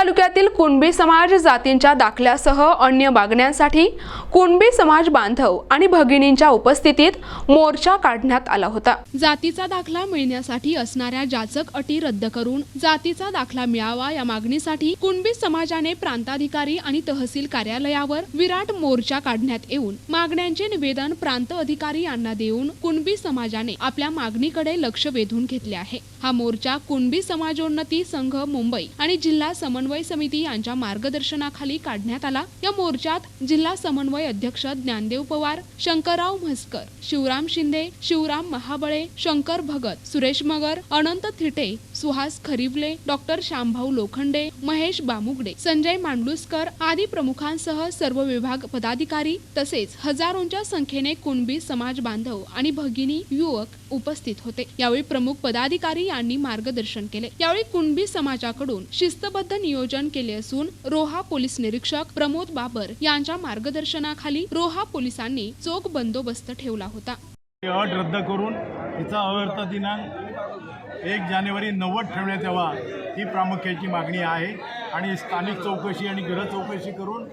तालुक्यातील कुणबी समाज जातींच्या दाखल्यासह अन्य मागण्यांसाठी कुणबी समाज बांधव आणि भगिनींच्या उपस्थितीत मोर्चा काढण्यात आला होता. जातीचा दाखला मिळण्यासाठी असणाऱ्या जाचक अटी रद्द करून जातीचा दाखला मिळावा या मागणीसाठी कुणबी समाजाने प्रांताधिकारी आणि तहसील कार्यालयावर विराट मोर्चा काढण्यात येऊन मागण्यांचे निवेदन प्रांत अधिकारी यांना देऊन कुणबी समाजाने आपल्या मागणीकडे लक्ष वेधून घेतले आहे. हा मोर्चा कुणबी समाजोन्नती संघ मुंबई आणि जिल्हा समन्वय समिती यांच्या मार्गदर्शनाखाली काढण्यात आला. या मोर्चात जिल्हा समन्वय अध्यक्ष ज्ञानदेव पवार शंकरराव म्हसकर शिवराम शिंदे शिवराम महाबळे शंकर भगत सुरेश मगर अनंत थिटे सुहास खरिवले डॉक्टर श्यामभाऊ लोखंडे महेश बामुगडे संजय मांडलुसकर आदी प्रमुखांसह सर्व विभाग पदाधिकारी तसेच हजारोंच्या संख्येने कुणबी समाज बांधव आणि भगिनी युवक उपस्थित होते. यावेळी प्रमुख पदाधिकारी यांनी मार्गदर्शन केले. यावेळी कुणबी समाजाकडून शिस्तबद्ध नियोजन केले असून रोहा पोलीस निरीक्षक प्रमोद बाबर यांच्या मार्गदर्शनाखाली रोहा पोलिसांनी चोख बंदोबस्त ठेवला होता. अट रद्द करून तिचा अव्यर्थ दिनांक एक जानेवारी नव्वद ठेवण्यात यावा ही प्रामुख्याची मागणी आहे. आणि स्थानिक चौकशी आणि गृह चौकशी करून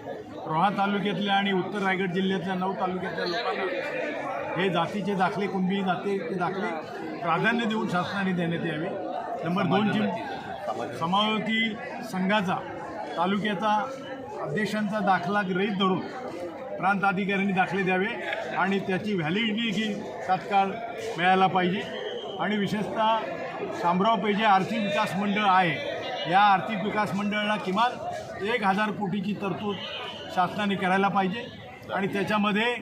रोहा तालुक्यातल्या आणि उत्तर रायगड जिल्ह्यातल्या नऊ तालुक्यातल्या लोकांना हे जातीचे दाखले कुणबी जातीचे दाखले प्राधान्य देऊन शासनाने देण्यात यावे. नंबर दोनची समावती संघाचा तालुक्याचा अध्यक्षांचा दाखला गृहीत धरून प्रांत अधिकाऱ्यांनी दाखले द्यावे आणि त्याची व्हॅलिडिटी तात्काळ मिळायला पाहिजे. आणि विशेषतः शामराव पेजे आर्थिक विकास मंडळ आहे. या आर्थिक विकास मंडळाला किमान एक हजार कोटीची तरतूद शासनाने करायला पाहिजे. आणि त्याच्यामध्ये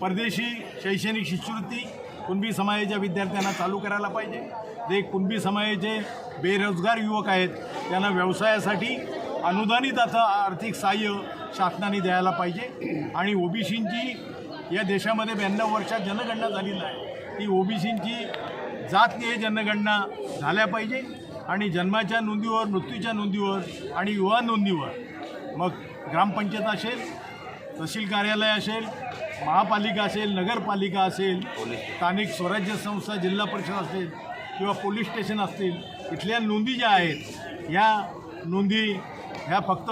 परदेशी शैक्षणिक शिष्यवृत्ती कुणबी समाजाच्या विद्यार्थ्यांना चालू करायला पाहिजे. जे कुणबी समाजाचे बेरोजगार युवक आहेत त्यांना व्यवसायासाठी अनुदानित आता आर्थिक सहाय्य शासनाने द्यायला पाहिजे. आणि ओबीसींची या देशामध्ये ब्याण्णव वर्षात जनगणना झालेली आहे. ती ओबीसींची जातीय जनगणना झाल्या पाहिजे. आणि जन्माच्या नोंदीवर मृत्यूच्या नोंदीवर आणि युवा नोंदीवर. मग ग्रामपंचायत असेल तहसील कार्यालय असेल महापालिका असेल नगरपालिका असेल स्थानिक स्वराज्य संस्था जिल्हा परिषद असेल किंवा पोलीस स्टेशन असतील इथल्या नोंदी ज्या आहेत ह्या नोंदी ह्या फक्त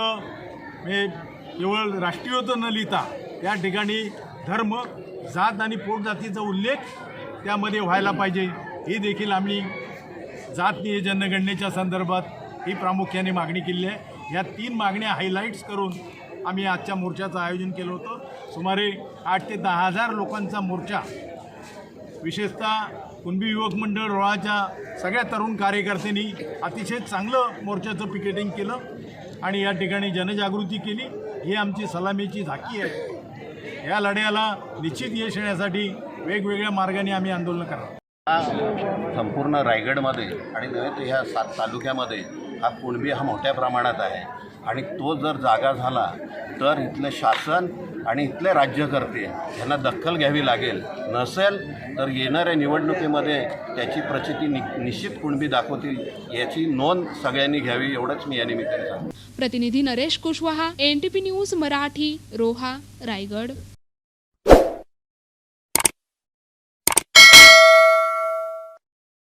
हे केवळ राष्ट्रीयत्व न लिहिता त्या ठिकाणी धर्म जात आणि पोटजातीचा उल्लेख त्यामध्ये व्हायला पाहिजे. ही देखील आम्ही जातीय जनगणनेच्या संदर्भात ही प्रामुख्याने मागणी केली आहे. या तीन मागण्या हायलाईट्स करून आम्ही आजच्या मोर्चाचं आयोजन केलं होतं. सुमारे आठ ते दहा हजार लोकांचा मोर्चा विशेषतः कुणबी युवक मंडळ रोळाच्या सगळ्या तरुण कार्यकर्त्यांनी अतिशय चांगलं मोर्चाचं पिकेटिंग केलं आणि या ठिकाणी जनजागृती केली. ही आमची सलामीची झाकी आहे. या लढ्याला निश्चित यश येण्यासाठी वेगवेगळ्या मार्गाने आम्ही आंदोलन करणार हा संपूर्ण रायगडमध्ये आणि नव्हे तर ह्या सात तालुक्यामध्ये हा कुणबी हा मोठ्या प्रमाणात आहे. आणि तो जर जागा झाला तर इथलं शासन आणि इथले राज्यकर्ते यांना दखल घ्यावी लागेल. नसेल तर येणाऱ्या निवडणुकीमध्ये त्याची प्रचिती नि निश्चित कुणबी दाखवतील याची नोंद सगळ्यांनी घ्यावी एवढंच मी या निमित्ताने सांगतो. प्रतिनिधी नरेश कुशवाहा एनटीपी न्यूज मराठी रोहा रायगड.